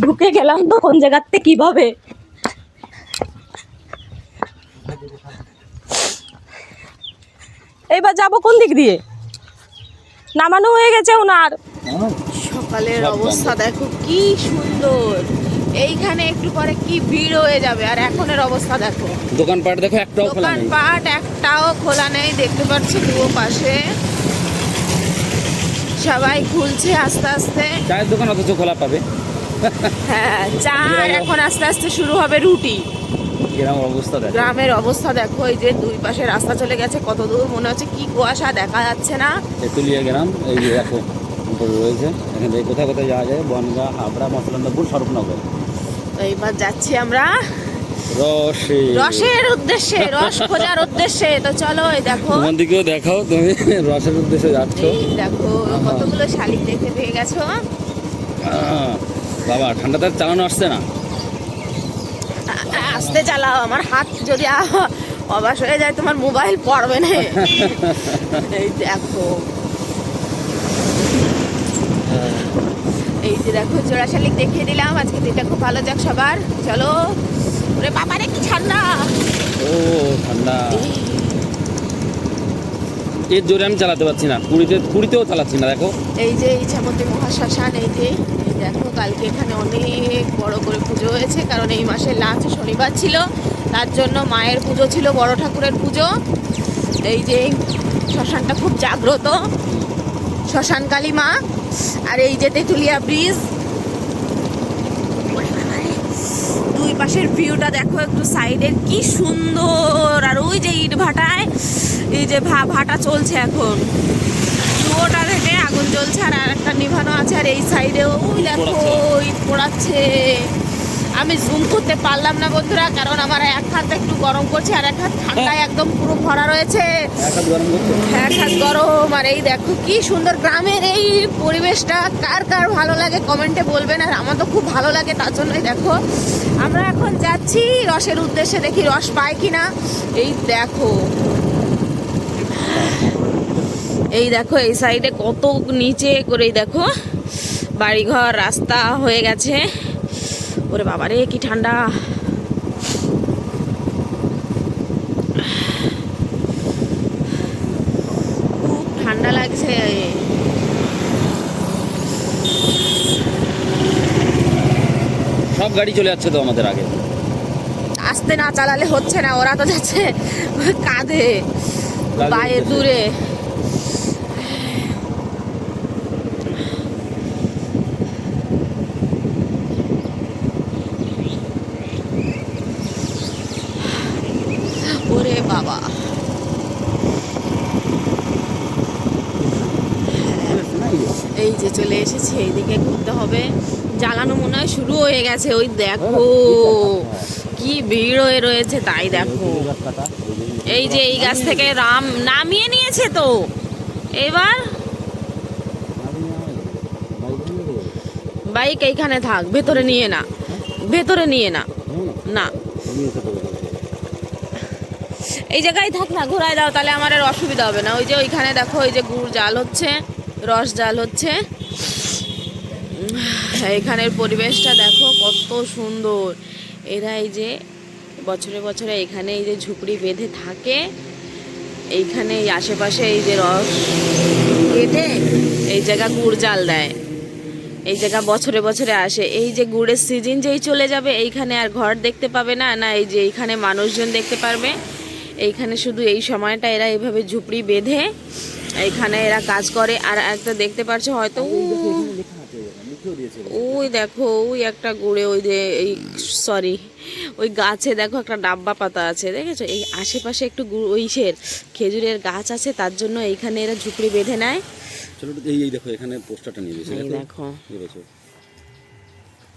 ঢুকে গেলাম তো কোন জায়গাতে কীভাবে? এইবার যাব কোন দিক দিয়ে? নামানো হয়ে গেছে ওনার। সকালের অবস্থা দেখো কি সুন্দর। এইখানে একটু পরে কি ভিড় হয়ে যাবে আর এখনের অবস্থা দেখো। দোকানপাট দেখো একটাও খোলা নেই। দোকানপাট একটাও খোলা নেই দেখতে পাচ্ছ দুও পাশে। সবাই খুলছে আস্তে আস্তে। চায়ের দোকান অথচ খোলা পাবে। হ্যাঁ চা আর এখন আস্তে আস্তে শুরু হবে রুটি। এরকম অবস্থা দেখো। গ্রামের অবস্থা দেখো এই যে দুই পাশে রাস্তা চলে গেছে কত দূর মনে হচ্ছে কি কুয়াশা দেখা যাচ্ছে না। তেঁতুলিয়া গ্রাম এই যে দেখো রয়েছে। এখান থেকে কোথায় কোথায় যাওয়া যায়? বনগা হাবড়া মশলানন্দপুর স্বরূপনগর। তো এইবার যাচ্ছি আমরা রসে রসের উদ্দেশ্যে রস খোঁজার উদ্দেশ্যে। তো চলো এই দেখো। তোমার দিকেও দেখাও তুমি রসের উদ্দেশ্যে যাচ্ছ। এই দেখো কতগুলো শালিক দেখতে পেয়ে গেছো। বাবা ঠান্ডাতে চালানো আসছে না। আস্তে চালাও আমার হাত যদি অবাস হয়ে যায় তোমার মোবাইল পড়বে না। এই দেখো। এই যে দেখো জোড়া শালিক দেখিয়ে দিলাম আজকে দিনটা খুব ভালো যাক সবার। চলো ওরে বাবারে কি ঠান্ডা। ও ঠান্ডা। এর জোরে আমি চালাতে পারছি না। পুরীতে পুরীতেও চালাচ্ছি না দেখো। এই যে ইচ্ছামতি মহাশ্মশান এই যে। এই দেখো, কালকে এখানে অনেক বড় করে পুজো হয়েছে, কারণ এই মাসে লাস্ট শনিবার ছিল। তার জন্য মায়ের পুজো ছিল, বড় ঠাকুরের পুজো। এই যে শ্মশানটা খুব জাগ্রত। শ্মশান কালী মা, আর এই যে তেঁতুলিয়া ব্রিজ। দুই পাশের ভিউটা দেখো একটু সাইডের কি সুন্দর। আর ওই যে ইট ভাটায়, এই যে ভা ভাটা চলছে এখন। থেকে আগুন জ্বলছে আর একটা নিভানো আছে আর এই সাইডেও। ওই দেখো। ইট পোড়াচ্ছে। আমি জুম করতে পারলাম না বন্ধুরা কারণ আমার এক হাত একটু গরম করছে আর এক হাত ঠান্ডায় একদম পুরো ভরা রয়েছে। এক হাত গরম এক হাত গরম। আর এই দেখো কি সুন্দর গ্রামের এই পরিবেশটা। কার কার ভালো লাগে কমেন্টে বলবেন আর আমার তো খুব ভালো লাগে তার জন্যই দেখো। আমরা এখন যাচ্ছি রসের উদ্দেশ্যে দেখি রস পাই কিনা। এই দেখো এই দেখো এই সাইডে কত নিচে করে এই দেখো বাড়িঘর রাস্তা হয়ে গেছে। ওরে বাবারে কি ঠান্ডা। খুব ঠান্ডা লাগছে। সব গাড়ি চলে যাচ্ছে তো আমাদের আগে। আসতে না চালালে হচ্ছে না ওরা তো যাচ্ছে কাঁধে কাঁধে বাইরে দূরে ওরে বাবা এই যে চলে এসেছি, এইদিকে ঘুরতে হবে। জ্বালানো মনে হয় শুরু হয়ে গেছে, ওই দেখো কি ভিড় হয়ে রয়েছে, তাই দেখো। এই যে এই গাছ থেকে রাম নামিয়ে নিয়েছে তো। এবার বাইক এইখানে থাক, ভেতরে নিয়ে না, ভেতরে নিয়ে না না। এই জায়গায় থাক না, ঘোরায় দাও, তাহলে আমার আর অসুবিধা হবে না। ওই যে ওইখানে দেখো, ওই যে গুড় জাল হচ্ছে, রস জাল হচ্ছে। এখানের পরিবেশটা দেখো কত সুন্দর। এরা এই যে বছরে বছরে এখানে এই যে ঝুপড়ি বেঁধে থাকে এইখানে এই আশেপাশে এই যে রস কেটে এই জায়গা গুড় জাল দেয়। এই জায়গা বছরে বছরে আসে। এই যে গুড়ের সিজন যেই চলে যাবে এইখানে আর ঘর দেখতে পাবে না না এই যে এইখানে মানুষজন দেখতে পারবে। এইখানে শুধু এই সময়টা এরা এইভাবে ঝুপড়ি বেঁধে এইখানে এরা কাজ করে। আর একটা দেখতে পারছ হয়তো ওই দেখো ওই একটা গুড়ে ওই যে এই সরি ওই গাছে দেখো একটা ডাব্বা পাতা আছে দেখেছ? এই আশেপাশে একটু ওইসের খেজুরের গাছ আছে তার জন্য এইখানে এরা ঝুপড়ি বেঁধে নেয়। চলো এই এই দেখো এখানে পোস্টারটা নিয়ে গেছে দেখো।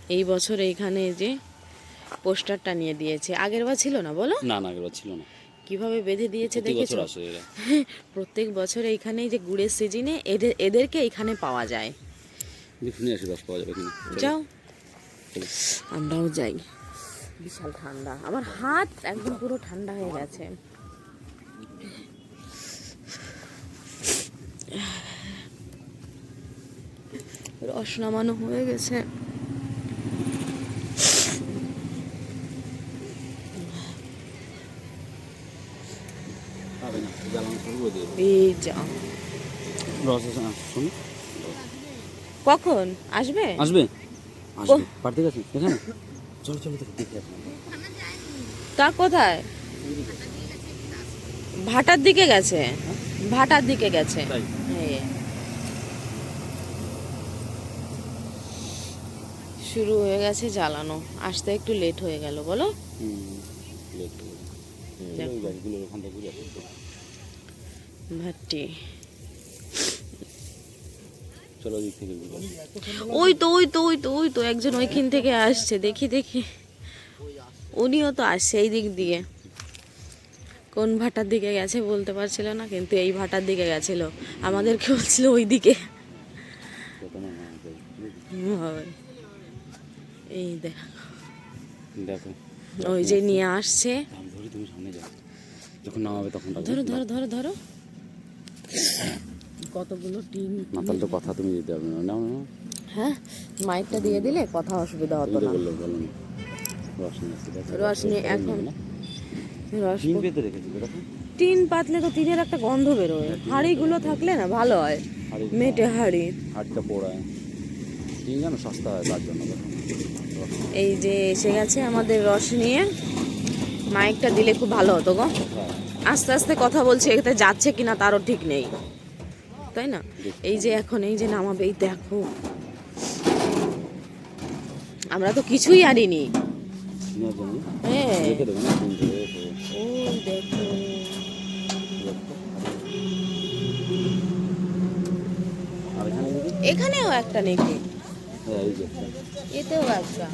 এই বছর এইখানে যে পোস্টারটা নিয়ে দিয়েছে। আগের বার ছিল না বলো? না না এবার ছিল না। কীভাবে বেঁধে দিয়েছে দেখেছ? প্রত্যেক বছর এইখানে যে গুড়ের সিজনে এদের এদেরকে এখানে পাওয়া যায়। শুনে আসি রস পাওয়া যাবে কিনা যাও। আমরাও যাই। বিশাল ঠান্ডা। আমার হাত একদম পুরো ঠান্ডা হয়ে গেছে। রস নামানো হয়ে গেছে। এই যা রস শুনি। কখন? আসবে? আসবে। আসবে। পারতে গেছে? এখানে? চলো চলো দেখে তা কোথায়? ভাটার দিকে গেছে। ভাটার দিকে গেছে। শুরু হয়ে গেছে জ্বালানো। আসতে একটু লেট হয়ে গেল বলো। হুম চলো ওই দিক থেকে ওই তো ওই তো ওই তো ওই তো একজন ওইখান থেকে আসছে দেখি দেখি। উনিও তো আসছে এই দিক দিয়ে। কোন ভাটার দিকে গেছে বলতে পারছিল না কিন্তু এই ভাটার দিকে গেছিল। আমাদেরকে বলছিল ওই দিকে। এই দেখ। দেখো। ওই যে নিয়ে আসছে। ধরো ধরো ধরো ধরো। কতগুলো টিন না তাহলে তো কথা তুমি দিতে পারবে না। নাও নাও। হ্যাঁ মাইকটা দিয়ে দিলে কথা অসুবিধা হতো না। বলল বলো না। রস নিয়ে আসছে, দেখো। রস নিয়ে রস এখন নেবে না? রস ডিম পেতে রেখেছি টিন পাতলে তো টিনের একটা গন্ধ বেরোয়। হাঁড়িগুলো থাকলে না ভালো হয়। মেটে হাঁড়ি। হাড়টা পোড়ায় ডিম জানো সস্তা হয় তার জন্য এই যে এসে গেছে আমাদের রস নিয়ে মাইকটা দিলে খুব ভালো হতো গো। হ্যাঁ। আস্তে আস্তে কথা বলছে এতে যাচ্ছে কিনা তারও ঠিক নেই। তাই না? এই যে এখন এই যে নামাবে এই দেখো। আমরা তো কিছুই আনিনি। হ্যাঁ। ও দেখো। এখানেও একটা নাকি? হ্যাঁ। এতেও একটা।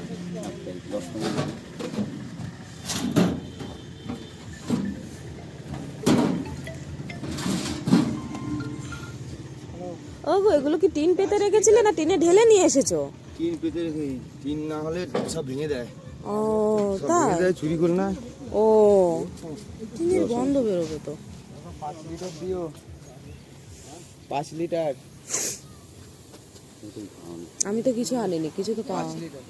এগুলো কি টিন পেতে রেখেছিলে না টিনে ঢেলে নিয়ে এসেছ? টিন পেতে রেখে টিন না হলে সব ভেঙে দেয়। ও তা তাই ভেঙে দেয় চুরি করে না। ও টিনের গন্ধ বেরোবে তো। পাঁচ লিটার। দিও পাঁচ লিটার আমি তো কিছু আনিনি কিছু তো পাওয়া লিটার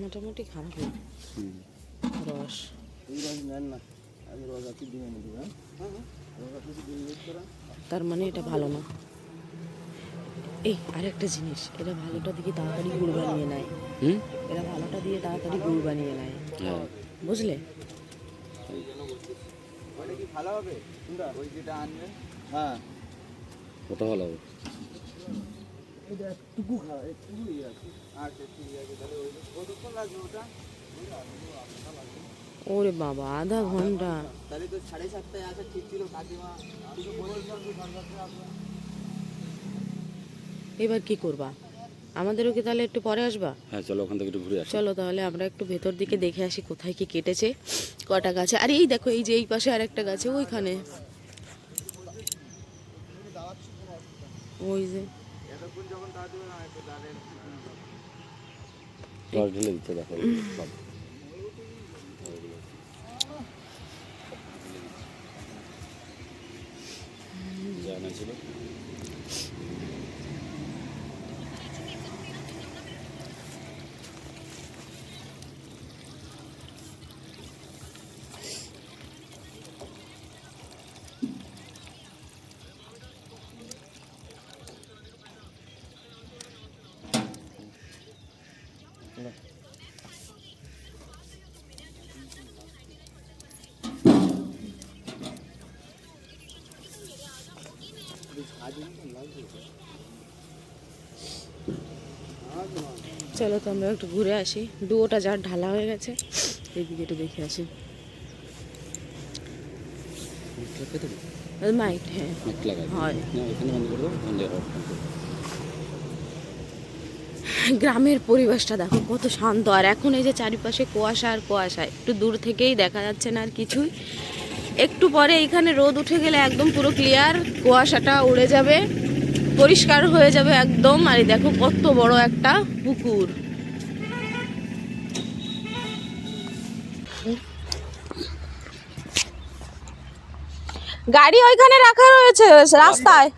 মোটামুটি খারাপ না হুম। রস এই রস নেন না আমি রস আছে দিয়ে এনে দেবো হ্যাঁ রস আছে দিয়ে এনে দেবো তার মানে এটা ভালো না। এই আরেকটা জিনিস। এটা ভালোটা দিয়ে তাড়াতাড়ি গুড় বানিয়ে নেয়। হুম? এরা ভালোটা দিয়ে তাড়াতাড়ি গুড় বানিয়ে নেয়। হ্যাঁ। বুঝলে? ভালো হবে? ওই যেটা আনবেন হ্যাঁ। ওটা ভালো হবে। ইয়ে আছে। আচ্ছা ঠিক আছে তাহলে কতক্ষণ লাগবে ওটা? ওরে বাবা আধা ঘণ্টা। তাহলে তো সাড়ে সাতটায় আসা ঠিক ছিল কাকিমা। এবার কি করবা? আমাদেরও কি তাহলে একটু পরে আসবা? হ্যাঁ চলো ওখান থেকে একটু ঘুরে আসি। চলো তাহলে আমরা একটু ভেতর দিকে দেখে আসি কোথায় কি কেটেছে কটা গাছে। আর এই দেখো এই যে এই পাশে আর একটা গাছে ওইখানে। ওই যে রস ঢেলে দিচ্ছে জানা ছিল। চলো তো আমরা একটু ঘুরে আসি। ডুয়োটা যার ঢালা হয়ে গেছে এইদিকে একটু দেখে আসি। হ্যাঁ। হয়। গ্রামের পরিবেশটা দেখো কত শান্ত। আর এখন এই যে চারিপাশে কুয়াশা আর কুয়াশা একটু দূর থেকেই দেখা যাচ্ছে না আর কিছুই। একটু পরে এখানে রোদ উঠে গেলে একদম পুরো ক্লিয়ার কুয়াশাটা উড়ে যাবে পরিষ্কার হয়ে যাবে একদম। আর দেখো কত বড় একটা পুকুর। গাড়ি ওইখানে রাখা রয়েছে রাস্তায়।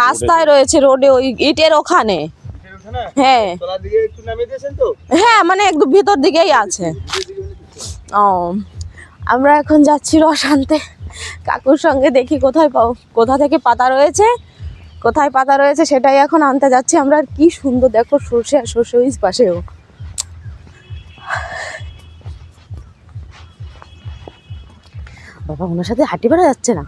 রাস্তায়। রয়েছে রোডে ওই ইটের ওখানে। হ্যাঁ। হ্যাঁ মানে একদম ভিতর দিকেই আছে। ও, আমরা এখন যাচ্ছি রস আনতে কাকুর সঙ্গে দেখি কোথায় পাও, কোথা থেকে পাতা রয়েছে, কোথায় পাতা রয়েছে সেটাই এখন আনতে যাচ্ছি। আমরা আর কি সুন্দর, দেখো সর্ষে আর সর্ষে ওই পাশেও। বাবা, ওনার সাথে হাঁটি বেড়া যাচ্ছে না।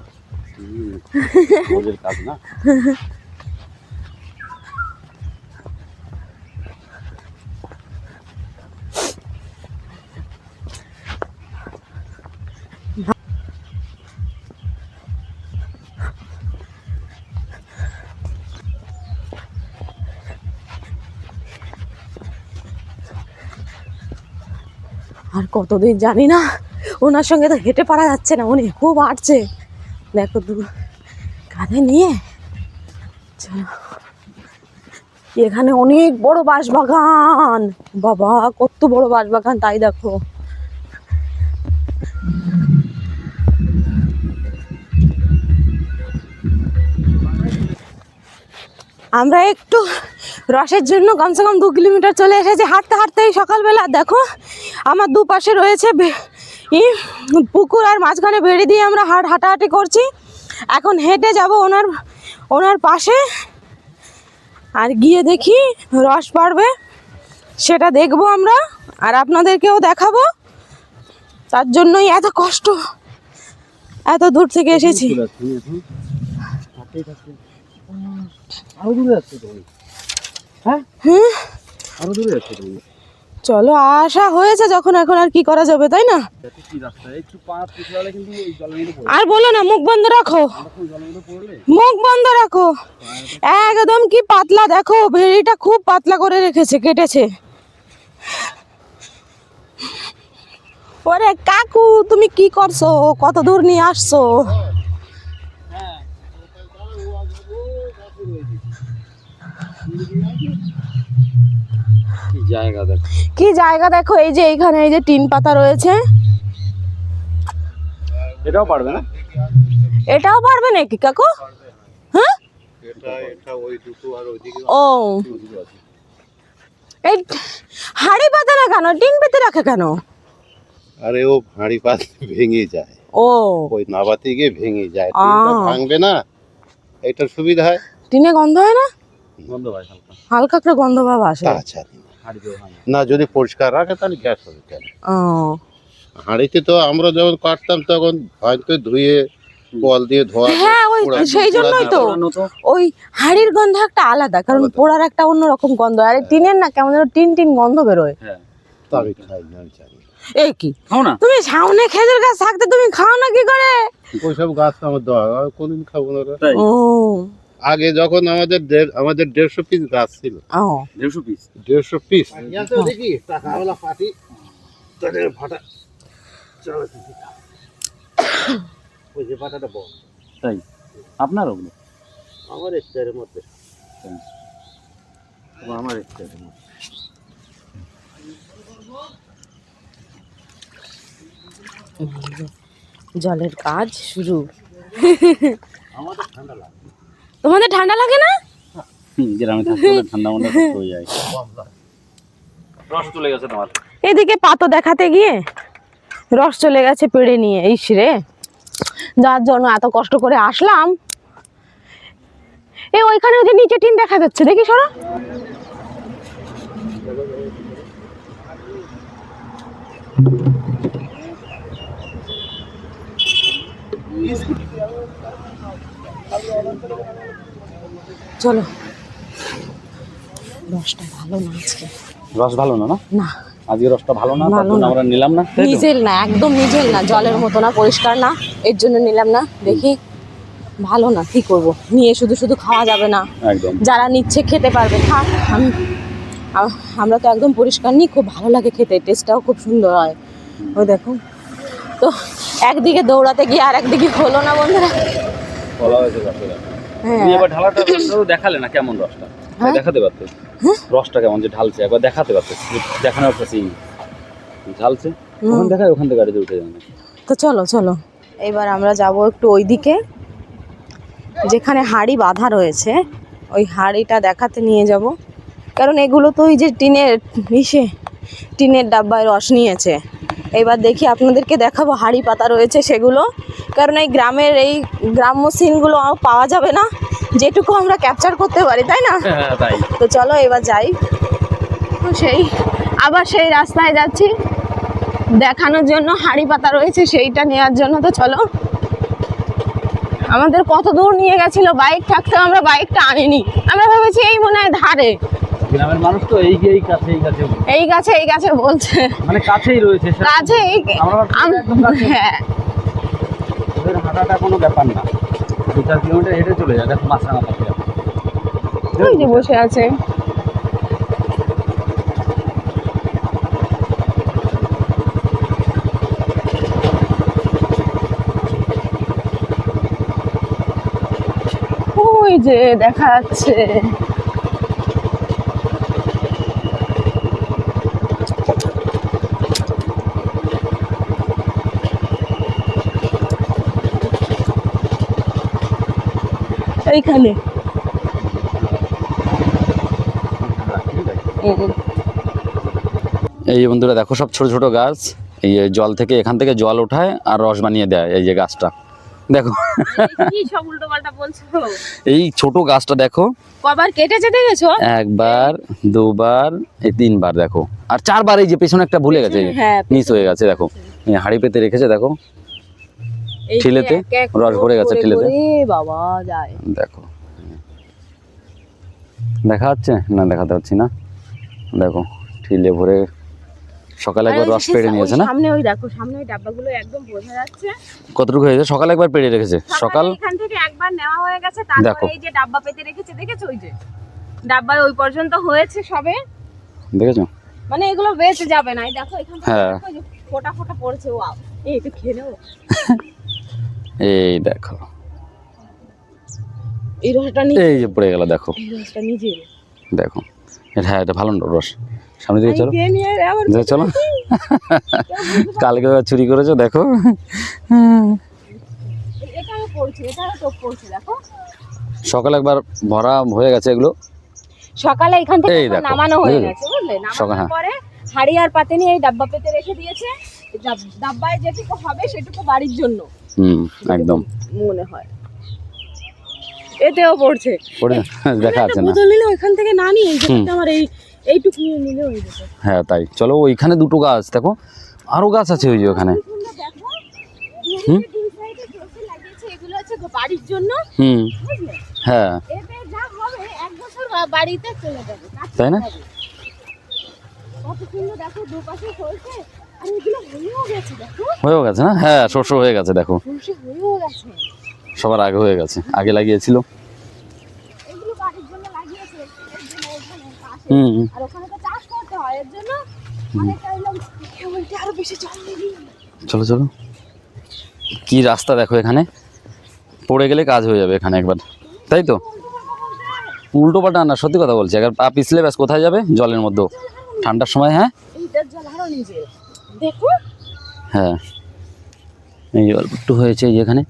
কতদিন জানি না। ওনার সঙ্গে তো হেঁটে পারা যাচ্ছে না, উনি খুব হাঁটছে। দেখো দু, কাঁধে নিয়ে এখানে অনেক বড় বাঁশবাগান। বাবা, কত বড় বাঁশবাগান, তাই দেখো। আমরা একটু রসের জন্য কমসে কম দু কিলোমিটার চলে এসেছি হাঁটতে হাঁটতেই সকালবেলা দেখো আমার দুপাশে রয়েছে পুকুর আর মাঝখানে বেড়ে দিয়ে আমরা হাট হাঁটাহাঁটি করছি এখন হেঁটে যাব ওনার ওনার পাশে আর গিয়ে দেখি রস পারবে সেটা দেখব আমরা আর আপনাদেরকেও দেখাবো তার জন্যই এত কষ্ট এত দূর থেকে এসেছি আরও দূরে যাচ্ছে হ্যাঁ? হুম? আরও দূরে যাচ্ছে চলো আশা হয়েছে যখন এখন আর কি করা যাবে তাই না? আর বলো না মুখ বন্ধ রাখো। মুখ বন্ধ রাখো। একদম কি পাতলা দেখো ভেড়িটা খুব পাতলা করে রেখেছে কেটেছে। ওরে কাকু তুমি কি করছ? কত দূর নিয়ে আসছো? জায়গা দেখো। কি জায়গা দেখো? এই যে এইখানে এই যে টিন পাতা রয়েছে। এটাও পারবে না? এটাও পারবে নাকি কাকু? হ্যাঁ? ও। এই হাড়ি পাতা না কেন? টিন পেতে রাখে কেন? আরে ও হাঁড়ি পাত ভেঙে যায়। ও। ওই নাবাতে গিয়ে ভেঙে যায়। টিনটা ভাঙবে না এটা সুবিধা হয়। টিনে গন্ধ হয় না? হালকা। হালকা করে গন্ধ ভাব আসে। জানি না। হয় যদি পরিষ্কার রাখে তাহলে গ্যাস হবে কেন? হাঁড়িতে তো আমরা যখন কাটতাম তখন হয়তো ধুয়ে কল দিয়ে ধোয়া হ্যাঁ ওই সেই জন্যই তো। ওই হাড়ির গন্ধ একটা আলাদা কারণ। পোড়ার একটা অন্যরকম গন্ধ। আর টিনের না কেমন যেন টিন টিন গন্ধ বেরোয়। হ্যাঁ। তো খাই না জানি এই কি? খাও না? তুমি সামনে খেজুর গাছ থাকতে তুমি খাও না কি করে? ওইসব গাছ তো আমার দেওয়া কোনদিন খাব না ও। আগে যখন আমাদের দেড়- আমাদের দেড়শো পিস গাছ ছিল। দেড়শো পিস দেড়শো পিস ভাটা চলো ওই যে তাই? আপনার ওগুলো? আমার স্টারের মধ্যে। আমার স্টারের মধ্যে। জলের কাজ শুরু। আমাদের ঠান্ডা লাগে তোমাদের ঠান্ডা লাগে না? গ্রামে থাকতে ঠান্ডা মন্ডা হয়ে যায়। রস চলে গেছে তোমার। এদিকে পাতো দেখাতে গিয়ে রস চলে গেছে পেড়ে নিয়ে এই রে। যার জন্য এত কষ্ট করে আসলাম। এ ওইখানে ওই যে নিচে টিন দেখা যাচ্ছে দেখি সরো? চলো। রসটা ভালো না আজকে। রস ভালো না না? না। আজকে রসটা ভালো না ভালো। আমরা নিলাম না নিজের না একদম নিজের না জলের মতো না পরিষ্কার না এর জন্য নিলাম না। দেখি ভালো না কি করব? নিয়ে শুধু শুধু খাওয়া যাবে না। একদম। যারা নিচ্ছে খেতে পারবে থাক আমি আমরা তো একদম পরিষ্কার নিই খুব ভালো লাগে খেতে টেস্টটাও খুব সুন্দর হয়। ওই দেখো। তো একদিকে দৌড়াতে গিয়ে আর একদিকে হলো না বন্ধুরা। হ্যাঁ। তুমি এবার ঢালাটা দেখালে না কেমন রসটা? হ্যাঁ? দেখাতে পারতো? রসটা কেমন যে ঢালছে? একবার দেখাতে পারতো? দেখানোর একটা সিন ঢালছে? ওখান দেখায় ওখান থেকে গাড়িতে উঠে যাবে। তো চলো চলো। এবার আমরা যাব একটু ওইদিকে যেখানে হাড়ি বাঁধা রয়েছে। ওই হাড়িটা দেখাতে নিয়ে যাব। কারণ এগুলো তো ওই যে টিনের ইসে টিনের ডাব্বায় রস নিয়েছে। এবার দেখি আপনাদেরকে দেখাবো হাড়ি পাতা রয়েছে সেগুলো। কারণ এই গ্রামের এই গ্রাম্য সিনগুলো পাওয়া যাবে না। যেটুকু আমরা ক্যাপচার করতে পারি তাই না? হ্যাঁ তো চলো এবার যাই। তো সেই আবার সেই রাস্তায় যাচ্ছি। দেখানোর জন্য হাড়ি পাতা রয়েছে সেইটা নেওয়ার জন্য। তো চলো। আমাদের কত দূর নিয়ে গেছিল? বাইক থাকতে আমরা বাইকটা আনিনি। আমরা ভেবেছি এই মনে হয় ধারে। গ্রামের মানুষ তো এই এই কাছে এই কাছে এই গাছে এই গাছে বলছে। মানে কাছেই রয়েছে কাছে আমরা একদম কাছে। হ্যাঁ। ওদের হাঁটাটা কোনো ব্যাপার না। দু চার কিলোমিটার হেঁটে চলে যায়। দেখো মাছরাঙা পাখি ওই যে বসে আছে। ওই যে দেখা যাচ্ছে। এইখানে এই যে বন্ধুরা দেখো সব ছোট ছোট গাছ। এই জল থেকে এখান থেকে জল ওঠায় আর রস বানিয়ে দেয় এই যে গাছটা। দেখো। কি সব উল্টো পাল্টা বলছো? এই ছোট গাছটা দেখো। কবার কেটেছে দেখেছ? একবার দুবার এই তিনবার দেখো। আর চারবার এই যে পেছনে একটা ভুলে গেছে যে, হ্যাঁ, মিস হয়ে গেছে দেখো। এই হাঁড়ি পেতে রেখেছে দেখো। ঠিলেতে রস ভরে গেছে ঠিলেতে। বাবা যায়। দেখো। দেখা যাচ্ছে? না দেখাতে পারছি না। দেখো ঠিলে ভরে সকালে একবার রস পেড়ে নিয়েছে না? সামনে ওই দেখো সামনে ওই ডাব্বাগুলো একদম বোঝা যাচ্ছে। কতটুকু হয়েছে? সকালে একবার পেড়ে রেখেছে? সকাল এখান থেকে একবার নেওয়া হয়ে গেছে। তারপরে এই যে ডাব্বা পেতে রেখেছে দেখেছ ওই যে? ডাব্বায় ওই পর্যন্ত হয়েছে সবে। দেখেছ? মানে এগুলো বেঁচে যাবে না। এই দেখো এখান থেকে হ্যাঁ। ফোটা ফোটা পড়ছে ও এই একটু খেয়ে নেব? এই দেখো। এই রসটা নিয়ে এই যে পড়ে গেল দেখো। এই রসটা নিজে দেখো। এটা হ্যাঁ এটা ভালো রস। সামনে দিকে চলো। চলো। কালকে চুরি করেছ দেখো। সকালে একবার ভরা হয়ে গেছে এগুলো। সকালে এখান থেকে দেখো, নামানো হয়ে গেছে বুঝলে? সকাল, নামানোর হ্যাঁ। পরে হাড়ি আর পাতে নিয়ে এই ডাব্বা পেতে রেখে দিয়েছে। ডাব্বায় যেটুকু হবে সেটুকু বাড়ির জন্য। হুম একদম। মনে হয়। এতেও পড়ছে। পড়ে দেখা আছে না। বোতল নিলে ওইখান থেকে না নিয়ে আমার এই এইটুকু নিয়ে নিলে হয়ে যেত। হ্যাঁ তাই। চলো ওইখানে দুটো গাছ দেখো। আরও গাছ আছে ওই যে ওখানে। হুম? বাড়ির জন্য। হুম। হ্যাঁ। বাড়িতে চলে যাবে। তাই না? কত সুন্দর দেখো দুপাশে এগুলো হয়েও গেছে না? হ্যাঁ শস্য হয়ে গেছে দেখো। সবার আগে হয়ে গেছে আগে লাগিয়েছিল। হুম চলো চলো। কি রাস্তা দেখো এখানে? পড়ে গেলে কাজ হয়ে যাবে এখানে একবার। তাই তো? উল্টো পাল্টা না সত্যি কথা বলছি। একবার পা পিছলে ব্যাস কোথায় যাবে? জলের মধ্যে ঠান্ডার সময় হ্যাঁ? দেখো। হ্যাঁ। এই অল্প একটু হয়েছে এই যে এখানে।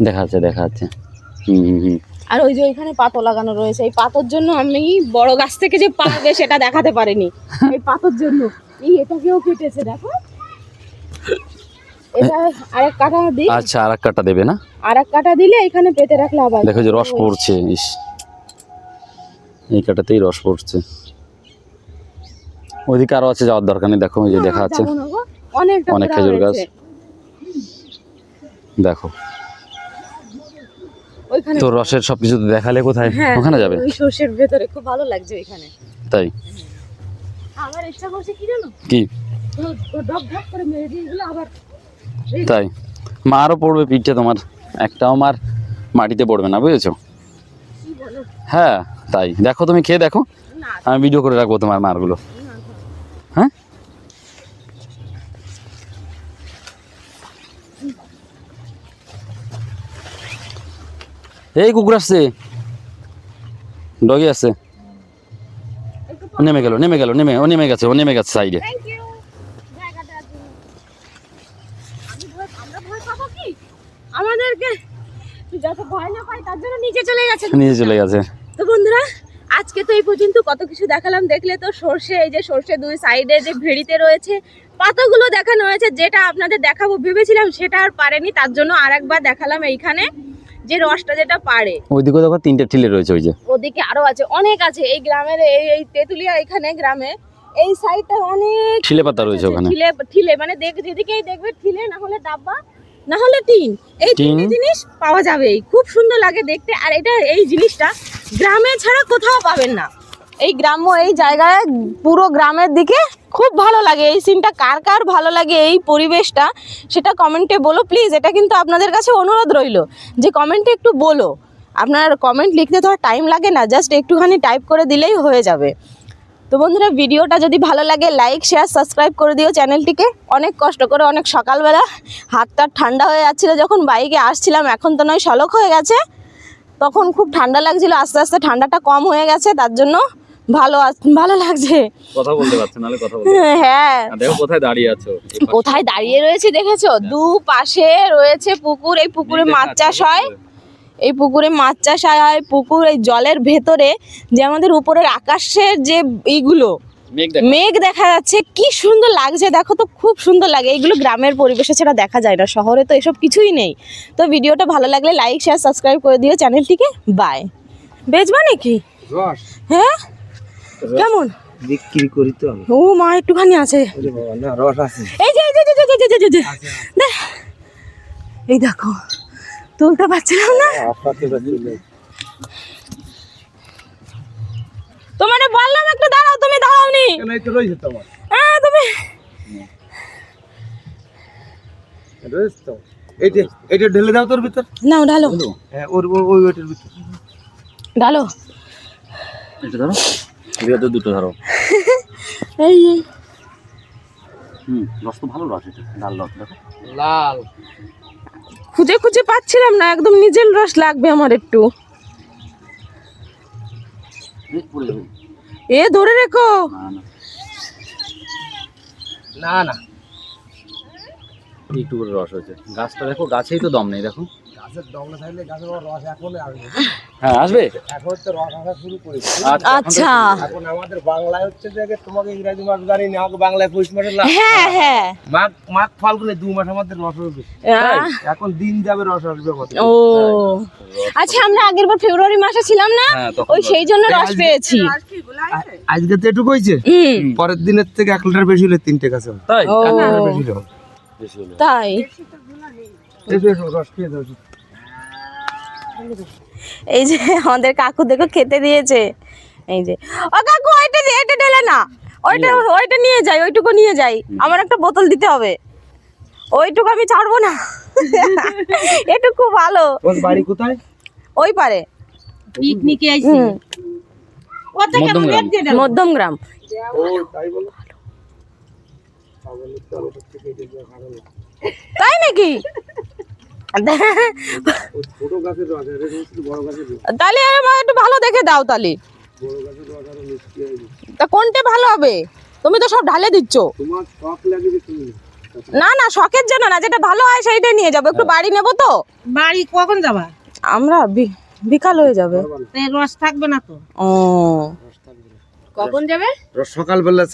দেখা যাচ্ছে দেখা যাচ্ছে হুম হুম হুম। আর ওই যে ওইখানে পাতো লাগানো রয়েছে। এই পাতোর জন্য আমি বড় গাছ থেকে যে পাবে সেটা দেখাতে পারিনি। এই পাতোর জন্য। এই এটাকেও কেটেছে দেখো। এটা আরেক কাটা দিই। আচ্ছা আর এক কাটা দেবে না? আরেক কাটা দিলে এখানে পেতে রাখলে আবার। দেখো যে রস পড়ছে ইস। এই কাটাতেই রস পড়ছে। ওইদিকে আরও আছে যাওয়ার দরকার নেই দেখো ওই যে দেখা যাচ্ছে। অনেক খেজুর গাছ। দেখো। তো রসের সব কিছু দেখালে কোথায়? হ্যাঁ ওখানে যাবে? সর্ষের ভেতরে খুব ভালো লাগছে ওইখানে। তাই? আমার ইচ্ছা করছে কি জানো? কি? করে মেরে দিয়ে আবার তাই? মারও পড়বে পিঠে তোমার। একটাও মার মাটিতে পড়বে না বুঝেছ? হ্যাঁ তাই। দেখো তুমি খেয়ে দেখো। আমি ভিডিও করে রাখব তোমার মারগুলো। হ্যাঁ? এই কুকুর আসছে। ডগি একটু নেমে গেল নেমে গেল নেমে ও নেমে গেছে ও নেমে গেছে সাইডে আমাদেরকে যত ভয় না পাই তার জন্য নিচে চলে গেছে। নিয়ে চলে গেছে। তো বন্ধুরা আজকে তো এই পর্যন্ত কত কিছু দেখালাম দেখলে তো সর্ষে এই যে সর্ষে দুই সাইডে যে ভেড়িতে রয়েছে পাতাগুলো দেখানো হয়েছে যেটা আপনাদের দেখাবো ভেবেছিলাম সেটা আর পারেনি তার জন্য আরেকবার দেখালাম এইখানে যে রসটা যেটা পারে। ওইদিকে দেখো তিনটে ঠিলে রয়েছে ওই যে। ওদিকে আরও আছে অনেক আছে এই গ্রামের এই এই তেঁতুলিয়া এখানে গ্রামে এই সাইডটা অনেক ঠিলে পাতা রয়েছে ওখানে। ঠিলে ঠিলে মানে দেখ যেদিকেই দেখবে ঠিলে না হলে ডাব্বা না হলে টিন। এই টিন। জিনিস পাওয়া যাবেই। খুব সুন্দর লাগে দেখতে। আর এটা এই জিনিসটা গ্রামে ছাড়া কোথাও পাবেন না। এই গ্রাম্য এই জায়গায় পুরো গ্রামের দিকে খুব ভালো লাগে। এই সিনটা কার কার ভালো লাগে এই পরিবেশটা সেটা কমেন্টে বলো। প্লিজ এটা কিন্তু আপনাদের কাছে অনুরোধ রইল যে কমেন্টে একটু বলো। আপনার কমেন্ট লিখতে তো টাইম লাগে না জাস্ট একটুখানি টাইপ করে দিলেই হয়ে যাবে। তো বন্ধুরা ভিডিওটা যদি ভালো লাগে লাইক শেয়ার সাবস্ক্রাইব করে দিও চ্যানেলটিকে। অনেক কষ্ট করে অনেক সকালবেলা হাতটা ঠান্ডা হয়ে যাচ্ছিল যখন বাইকে আসছিলাম এখন তো নয় সলক হয়ে গেছে। তখন খুব ঠান্ডা লাগছিল আস্তে আস্তে ঠান্ডাটা কম হয়ে গেছে তার জন্য ভালো ভালো লাগছে। কথা বলতে পারছে নাহলে কথা হ্যাঁ। দেখো কোথায় দাঁড়িয়ে আছো। কোথায় দাঁড়িয়ে রয়েছে দেখেছ? দু পাশে রয়েছে পুকুর এই পুকুরে মাছ চাষ হয়। এই পুকুরে মাছ চাষ হয় পুকুর এই জলের ভেতরে যে আমাদের উপরের আকাশের যে এইগুলো মেঘ দেখা যাচ্ছে কি সুন্দর লাগছে দেখো তো খুব সুন্দর লাগে এইগুলো গ্রামের পরিবেশে ছাড়া দেখা যায় না শহরে তো এসব কিছুই নেই তো ভিডিওটা ভালো লাগলে লাইক শেয়ার সাবস্ক্রাইব করে দিও চ্যানেলটিকে বাই বেচবা নাকি হ্যাঁ কেমন বিক্রি করি তো ও মা একটুখানি আছে এই যে এই যে, এই যে, এই যে, এই যে, এই যে, দেখ। তুলতে পারছিলাম না। তোমারে বললাম একটু দাঁড়াও তুমি দাঁড়াওনি। কেন তো রয়েছে হ্যাঁ তুমি এইটা ঢেলে দাও তোর ভিতর। নাও ঢালো। হ্যাঁ ওর ওই ওই ওইটার ভিতর। ঢালো। এটা ধরো। দুটো ধরো। এই এই। হুম রস তো ভালো রস এটা লাল রস দেখো। লাল। খুঁজে খুঁজে পাচ্ছিলাম না, একদম নিজের রস লাগবে আমার একটু। এ, ধরে রেখো। না না। না না একটু রস হয়েছে। গাছটা দেখো, গাছেই তো দম নেই, দেখো। গাছের দম না থাকলে গাছের রস এখন আসবে হ্যাঁ আসবে? এখন তো রস আসা শুরু করেছে। আচ্ছা। এখন আমাদের বাংলায় হচ্ছে যে তোমাকে ইংরাজি মাস জানি না আমাকে বাংলায় পৌষ মাসে হ্যাঁ হ্যাঁ। মাঘ মাঘ ফাল্গুনে দু মাস আমাদের রস হবে এখন দিন যাবে রস আসবে ও। আচ্ছা আমরা আগের বার ফেব্রুয়ারি মাসে ছিলাম না? ওই সেই জন্য রস পেয়েছি। আজকে তো এটুকু হয়েছে? হুম। পরের দিনের থেকে এক লিটার বেশি হলে তিনটে কাছে তাই? তাই এসো, এসো, রস খেয়ে দাও এই যে আমাদের কাকু দেখো খেতে দিয়েছে। এই যে। ও কাকু ওইটা দিয়ে এটা ঢেলে না। ওইটা ওইটা নিয়ে যাই ওইটুকু নিয়ে যাই। আমার একটা বোতল দিতে হবে। ওইটুকু আমি ছাড়বো না। এটুকু ভালো। ওর বাড়ি কোথায়? ওই পারে। পিকনিকে আইছি। মধ্যম গ্রাম। মধ্যম গ্রাম। ও তাই বলো। তাই নাকি? তাহলে একটু ভালো দেখে দাও তাহলে। হয় তা কোনটা ভালো হবে? তুমি তো সব ঢালে দিচ্ছ। না না শখের জন্য না যেটা ভালো হয় সেইটাই নিয়ে যাব। একটু বাড়ি নেব তো? বাড়ি কখন যাবা? আমরা বি- বিকাল হয়ে যাবে। রস থাকবে না তো? ও। কখন যাবে? সকালবেলা